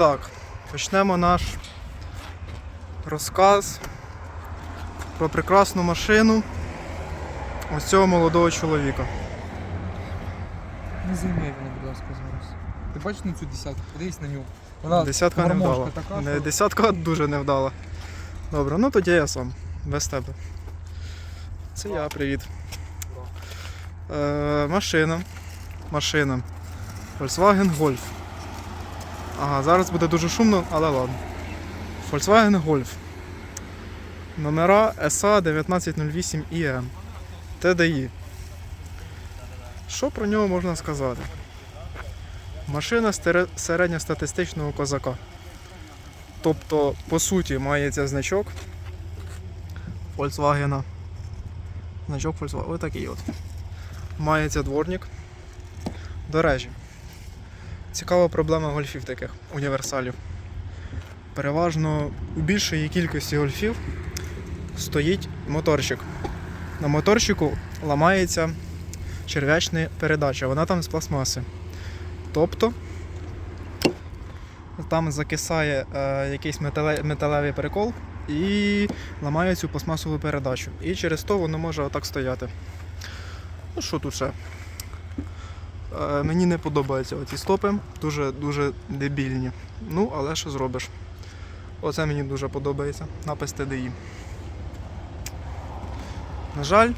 так, почнемо наш розказ про прекрасну машину ось цього молодого чоловіка. Не займай мене, будь ласка, зараз. Ти бачиш на цю десятку? Подивись на нього. Вона Десятка не гармошка вдала. така, Не, що- десятка дуже не вдала. Добре, ну тоді я сам, без тебе. Це я, привіт. Е, машина. Машина. Volkswagen Golf. Ага, зараз буде дуже шумно, але ладно. Volkswagen Golf. Номера SA 1908 IM. TDI. Що про нього можна сказати? Машина середньостатистичного козака. Тобто, по суті, мається значок Volkswagen. Значок Volkswagen. Отакий от. Мається дворник. До речі, цікава проблема гольфів таких універсалів. Переважно у більшої кількості гольфів стоїть моторчик. На моторчику ламається черв'ячна передача, вона там з пластмаси. Тобто там закисає е, якийсь метале, металевий перекол і ламає цю пластмасову передачу. І через то воно може отак стояти. Ну що тут ще? Е, мені не подобаються оці стопи, дуже дуже дебільні. Ну, але що зробиш? Оце мені дуже подобається. Напис TDI. На жаль,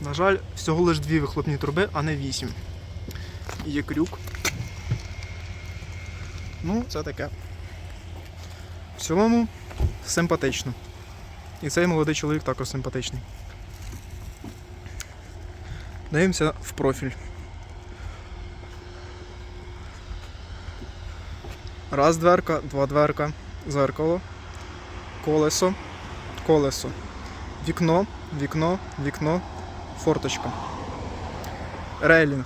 на жаль, всього лиш дві вихлопні труби, а не вісім. І Є крюк. Ну, це таке. В цілому симпатично. І цей молодий чоловік також симпатичний. Дивимося в профіль. Раз дверка, два дверка, зеркало, колесо, колесо, вікно, вікно, вікно, форточка. Рейлінг,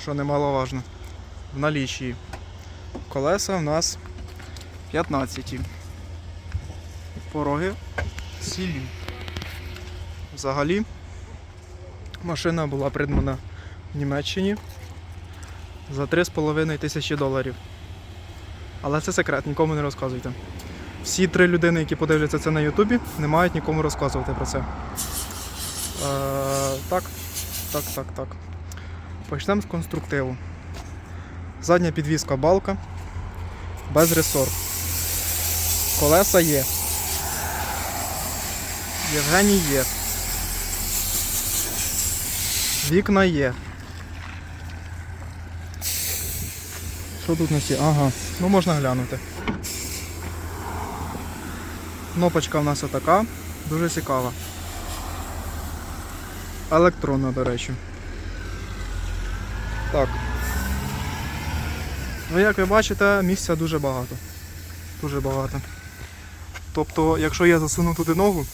що немаловажно, в налічії. Колеса в нас 15. Пороги цілі. Взагалі машина була придбана в Німеччині за 3,5 тисячі доларів. Але це секрет, нікому не розказуйте. Всі три людини, які подивляться це на Ютубі, не мають нікому розказувати про це. Е, так, так, так, так. Почнемо з конструктиву. Задня підвіска балка. Без ресор. Колеса є. Євгеній є. Вікна є. Що тут на сі? Ага, ну можна глянути. Кнопочка в нас отака, дуже цікава. Електронна, до речі. Так. Ну, як ви бачите, місця дуже багато. Дуже багато. Тобто, якщо я засуну туди ногу,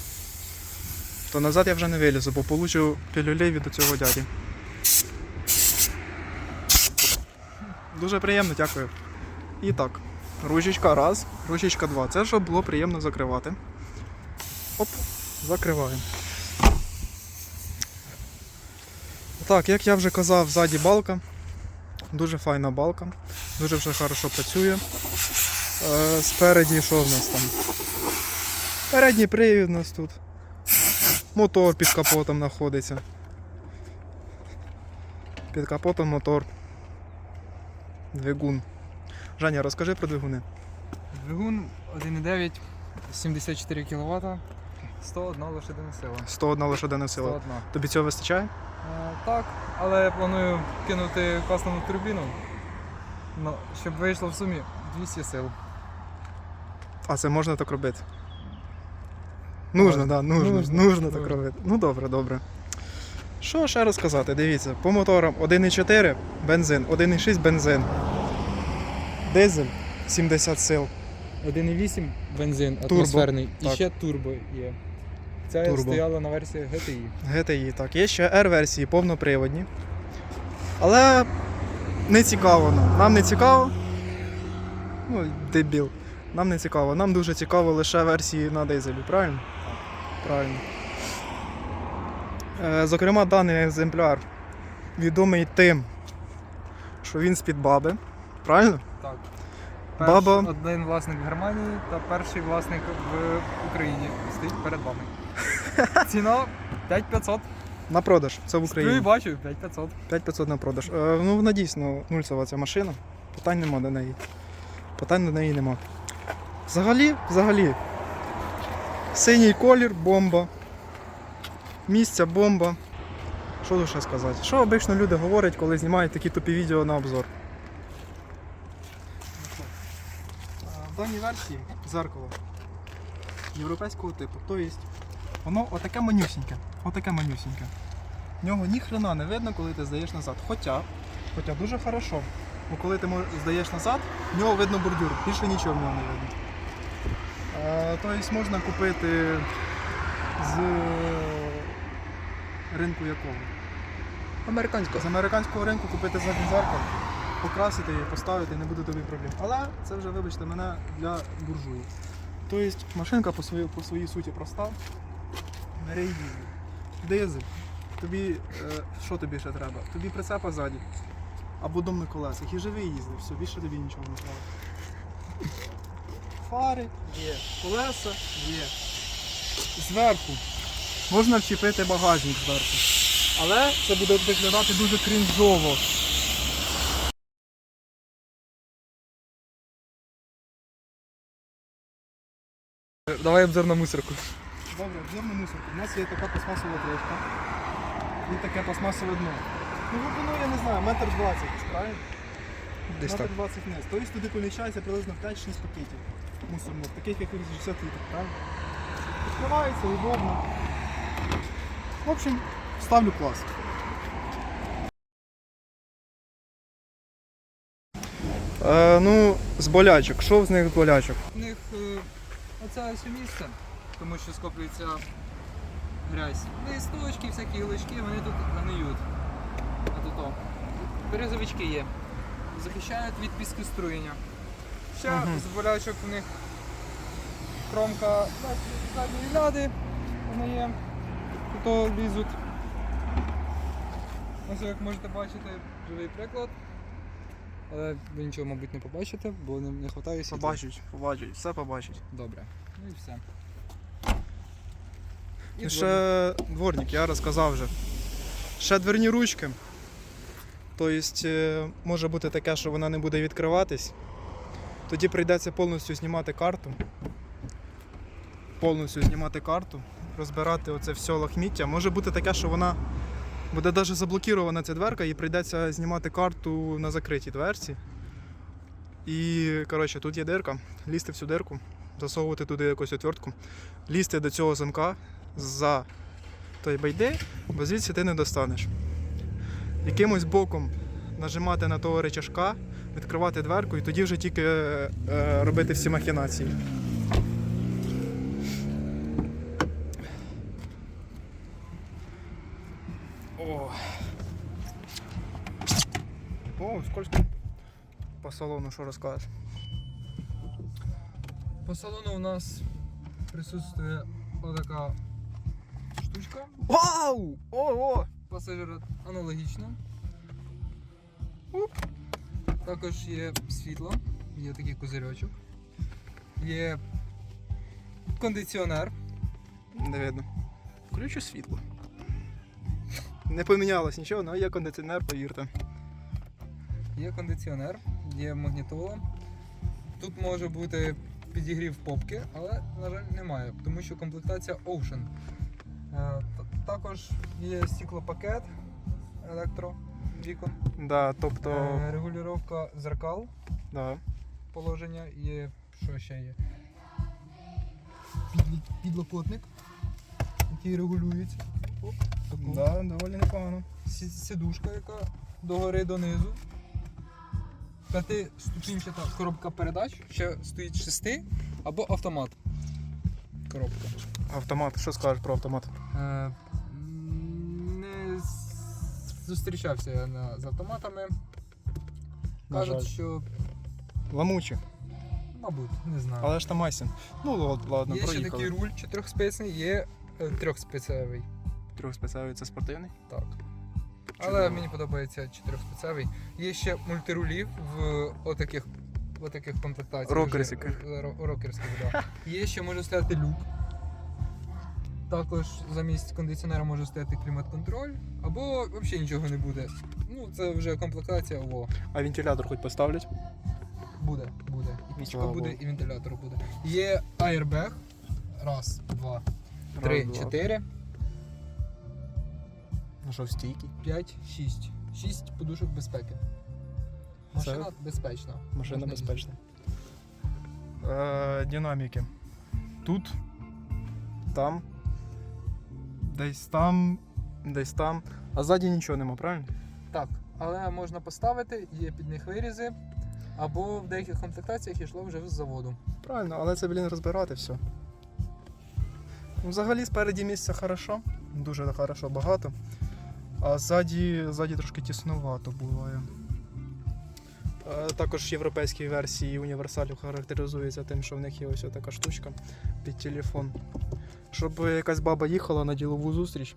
то назад я вже не вилізу, бо получу пілюлей від цього дяді. Дуже приємно, дякую. І так, ручечка раз, ручечка два. Це щоб було приємно закривати. Оп, закриваємо. Так, як я вже казав, ззаді балка. Дуже файна балка. Дуже вже хорошо працює. Е, спереді що в нас там? Передній привід у нас тут. Мотор під капотом знаходиться. Під капотом мотор. Двигун. Женя, розкажи про двигуни. Двигун 1,9, 74 кВт, 101 лошадина сила. 101 лошадина сила. 101. Тобі цього вистачає? Е, так, але я планую кинути кастомну турбіну, ну, щоб вийшло в сумі 200 сил. А це можна так робити? Нужно, так, да, нужно, Нужно, нужно, так робити. Ну добре, добре. Що ще розказати? Дивіться, по моторам 1,4 бензин, 1,6 бензин. Дизель 70 сил. 1,8 бензин Турбо, атмосферний і так. ще турбо є. Ця Турбо. стояла на версії GTI. GTI, так. Є ще R-версії повноприводні. Але не цікаво нам. Нам не цікаво. Ну, дебіл. Нам не цікаво. Нам дуже цікаво лише версії на дизелі, правильно? Правильно. Е, Зокрема, даний екземпляр відомий тим, що він з-під баби. Правильно? Так. Баба. Один власник в Германії та перший власник в Україні стоїть перед вами. Ціна 5500. На продаж. Це в Сплю і бачу, 5500. 5500 на продаж. Е, ну, вона дійсно нульцева ця машина. Питань нема до неї. Питань до неї нема. Взагалі, взагалі. Синій колір, бомба. Місця бомба. Що тут сказати? Що обично люди говорять, коли знімають такі тупі відео на обзор? В даній версії зеркало європейського типу. Тобто воно отаке манюсіньке. Отаке манюсіньке. В нього ні хрена не видно, коли ти здаєш назад. Хоча, хоча дуже хорошо. Бо коли ти здаєш назад, в нього видно бордюр, більше нічого в нього не видно. Тобто можна купити з ринку якого? Американська. З американського ринку купити заднє зеркало, покрасити її, поставити, не буде тобі проблем. Але це вже, вибачте, мене для буржуїв. Тобто машинка по своїй, по своїй суті проста. І. Дизель. Тобі е, що тобі ще треба? Тобі прицепа ззаді. Або дом на колесах. І живий їзди, все, більше тобі нічого не треба. Фари є, колеса є. Зверху. Можна вчепити багажник зверху. Але це буде виглядати дуже крінжово. Давай обзор на мусорку. Добре, обзор на мусорку. У нас є така пластмасова кришка і таке пластмасове дно. Ну, глибину, я не знаю, метр двадцять, правильно? Десь метр двадцять вниз. Тобто туди поміщається приблизно 5-6 пакетів мусорних, таких як 60 літрів, правильно? Відкривається, удобно. В общем, ставлю клас. Е, ну, з болячок. Що з них з болячок? У них е, оце ось місце, тому що скоплюється грязь. Листочки, всякі гілочки, вони тут гниють. А тут. Березовички є. Захищають від піскоструєння. Ще Мгм. з болячок у них кромка зад- задньої ляди, вона є. Тут лізуть. Ось як можете бачити, живий приклад. Але ви нічого, мабуть, не побачите, бо не, не вистачає світла. Побачать, побачать, все побачать. Добре. Ну і все. І ще дворник, я розказав вже. Ще дверні ручки. Тобто е, може бути таке, що вона не буде відкриватись. Тоді прийдеться повністю знімати карту. Повністю знімати карту, розбирати оце все лахміття. Може бути таке, що вона буде навіть заблокірована ця дверка і прийдеться знімати карту на закритій дверці. І коротше, тут є дирка, лізти в цю дирку, засовувати туди якусь отвертку, лізти до цього замка за той байди, бо звідси ти не достанеш. Якимось боком нажимати на того речашка, відкривати дверку і тоді вже тільки е, е, робити всі махінації. Салону що розкажеш? По салону у нас присутствує отака штучка. Вау! Ого! Пасажира аналогічно. Уп. Також є світло, є такий козирьочок. Є кондиціонер. Не видно. Включу світло. Не помінялось нічого, але є кондиціонер, повірте. Є кондиціонер, є магнітола. Тут може бути підігрів попки, але, на жаль, немає, тому що комплектація Ocean. Е, Також є стеклопакет електро вікон, Да, тобто. е, регулювання зеркал Да. положення, є що ще є. Підлокотник, який регулюється. Оп. Да, доволі непогано. Сі- Сидушка, яка догори донизу. П'ятиступінчата коробка передач, ще стоїть шести або автомат. Коробка. Автомат, що скажеш про автомат? Е, не з- зустрічався я на, з автоматами. На Кажуть, жаль. що Ламучі. Мабуть, не знаю. Але ж там Айсін. Ну лад- ладно, є ще проїхали. такий руль чотирьохспецний, є е, трьохспецевий. Трьохспецевий це спортивний. Так. Але мені подобається чотирьохспецевий. Є ще мультирулі в отаких, отаких комплектаціях. Рокерських. е, Рокерських, да. Є ще може стояти люк. Також замість кондиціонера може стояти клімат-контроль, або взагалі нічого не буде. Ну, це вже комплектація, о, А вентилятор хоч поставлять. буде, буде. І пічка буде, і вентилятор буде. Є airbag. Раз, два, три, два. чотири, Ну що, стійкий. п'ять, шість. Шість подушок безпеки. Машина безпечна. Машина Можна безпечна. Е, динаміки. Тут, там, десь там, десь там. А ззаді нічого нема, правильно? Так, але можна поставити, є під них вирізи, або в деяких комплектаціях йшло вже з заводу. Правильно, але це, блін, розбирати все. Ну, взагалі спереді місця хорошо, дуже хорошо, багато. А ззаді, ззаді трошки тіснувато буває. Е, Також європейські версії універсалів характеризуються тим, що в них є ось така штучка під телефон. Щоб якась баба їхала на ділову зустріч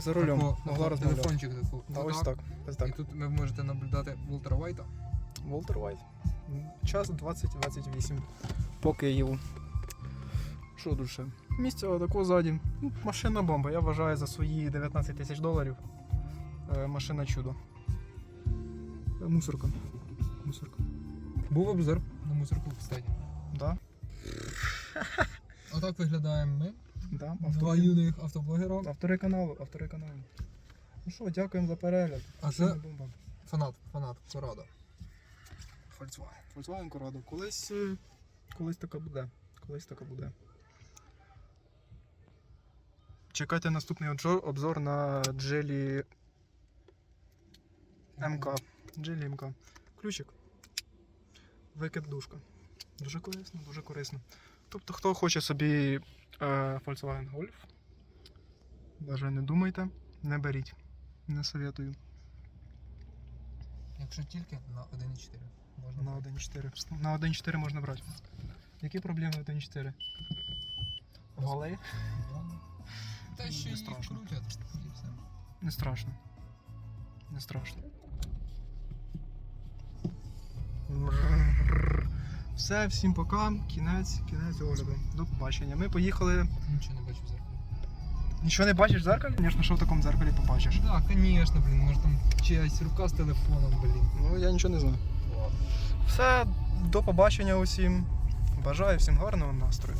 за рулем, Тако- могла розмовляти. телефончик таку. Да, ось так. Ось І тут ви можете наблюдати Волтера Вайта. Волтер Вайт. Час 20-28 по Києву. Що тут ще? Місця отако ззаді. Ну, Машина бомба. Я вважаю за свої 19 тисяч доларів. Е, машина чудо. Е, Мусорка. Мусорка. Був обзор на мусорку, кстати. Да? Отак виглядаємо ми. Да. Два юних автоблогера. автори каналу. Автори каналу. Ну що, дякуємо за перегляд. А це бомба. фанат, фанат, Корада. Volkswagen. Volkswagen Corrado. Колись, е, колись така буде. Колись така буде. Чекайте наступний обзор, на Джелі МК. Джелі МК. Ключик. Викид дужка. Дуже корисно, дуже корисно. Тобто, хто хоче собі е, Volkswagen Golf, навіть не думайте, не беріть. Не советую. Якщо тільки на 1.4 можна. На 1.4. На 1.4 можна брати. Які проблеми 1.4? Вали? Та ще Не їх страшно. крутять. І все. Не страшно. Не страшно. Все, всім пока. Кінець, кінець огляду. До побачення. Ми поїхали. Нічого не бачу в зеркалі. Нічого не бачиш в зеркалі? Звісно, що в такому зеркалі побачиш. Так, звісно, блін, може там чиясь рука з телефоном, блін. Ну, я нічого не знаю. Все, до побачення усім. Бажаю всім гарного настрою.